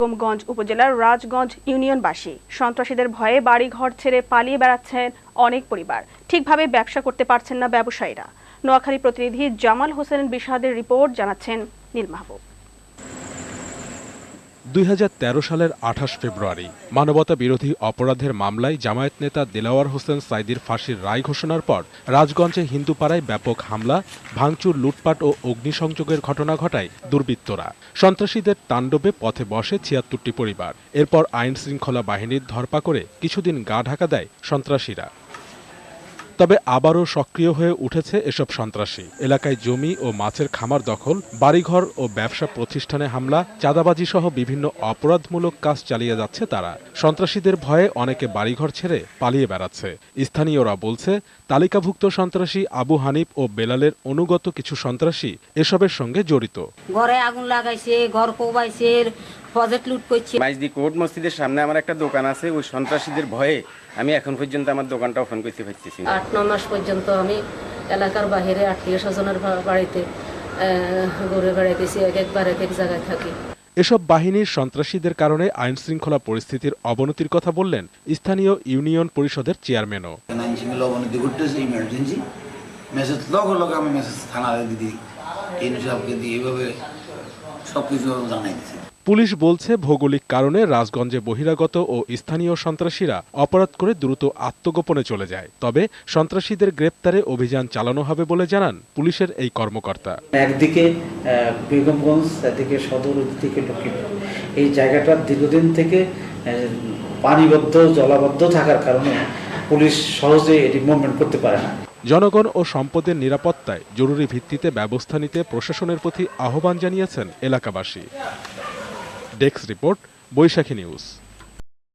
বেগমগঞ্জ উপজেলার রাজগঞ্জ ইউনিয়নবাসী। সন্ত্রাসীদের ভয়ে বাড়ি ঘর ছেড়ে পালিয়ে বেড়াচ্ছেন অনেক পরিবার। ঠিকভাবে ব্যবসা করতে পারছেন না ব্যবসায়ীরা। নোয়াখালী প্রতিনিধি জামাল হোসেন বিষাদের রিপোর্ট জানাচ্ছেন নীল মাহবুব। দুই হাজার তেরো সালের আঠাশ ফেব্রুয়ারি মানবতা বিরোধী অপরাধের মামলায় জামায়াত নেতা দিলাওয়ার হোসেন সাইদির ফাঁসির রায় ঘোষণার পর রাজগঞ্জে হিন্দুপাড়ায় ব্যাপক হামলা, ভাঙচুর, লুটপাট ও অগ্নিসংযোগের ঘটনা ঘটায় দুর্বৃত্তরা। সন্ত্রাসীদের তাণ্ডবে পথে বসে ছিয়াত্তরটি পরিবার। এরপর আইন শৃঙ্খলা বাহিনীর ধরপাকড়ে কিছুদিন গা ঢাকা দেয় সন্ত্রাসীরা। তবে আবারও সক্রিয় হয়ে উঠেছে এসব সন্ত্রাসী। এলাকায় জমি ও মাছের খামার দখল, বাড়িঘর ও ব্যবসা প্রতিষ্ঠানে হামলা চাঁদাবাজি সহ বিভিন্ন অপরাধমূলক কাজ চালিয়ে যাচ্ছে তারা। সন্ত্রাসীদের ভয়ে অনেকে বাড়িঘর ছেড়ে পালিয়ে বেড়াচ্ছে। স্থানীয়রা বলছে, তালিকাভুক্ত সন্ত্রাসী আবু হানিফ ও বেলালের অনুগত কিছু সন্ত্রাসী এসবের সঙ্গে জড়িত। ঘরে আগুন লাগাইছে, ঘর কোবাইছে লুট করছে। মাইজদি কোর্ট মসজিদের সামনে আমার একটা দোকান আছে ওই সন্ত্রাসীদের ভয়ে আমি এখন পর্যন্ত আমার দোকানটা ওপেন করতে পারতেছি আট ন মাস পর্যন্ত আমি এলাকার বাইরে আত্মীয় স্বজনের বাড়িতে ঘুরে বেড়াইতেছি এক একবার এক এক জায়গায় থাকি। এসব বাহিনীর সন্ত্রাসীদের কারণে আইন শৃঙ্খলা পরিস্থিতির অবনতির কথা বললেন স্থানীয় ইউনিয়ন পরিষদের চেয়ারম্যানও। আইন শৃঙ্খলা অবনতি ঘটতেছে ইমার্জেন্সি মেসেজ লগে লগে আমি মেসেজ দিদি দিয়ে এইভাবে সব কিছু জানাই দিচ্ছি পুলিশ বলছে ভৌগোলিক কারণে রাজগঞ্জে বহিরাগত ও স্থানীয় সন্ত্রাসীরা অপরাধ করে দ্রুত আত্মগোপনে চলে যায়। তবে সন্ত্রাসীদের গ্রেপ্তারে অভিযান চালানো হবে বলে জানান পুলিশের এই কর্মকর্তা। একদিকে বেগমগঞ্জ একদিকে সদর দিকে লক্ষ্মীপুর এই জায়গাটা দীর্ঘদিন থেকে পানিবদ্ধ জলাবদ্ধ থাকার কারণে পুলিশ সহজে এটি মুভমেন্ট করতে পারে না। জনগণ ও সম্পদের নিরাপত্তায় জরুরি ভিত্তিতে ব্যবস্থা নিতে প্রশাসনের প্রতি আহ্বান জানিয়েছেন এলাকাবাসী। Desk report, Baishakhi news.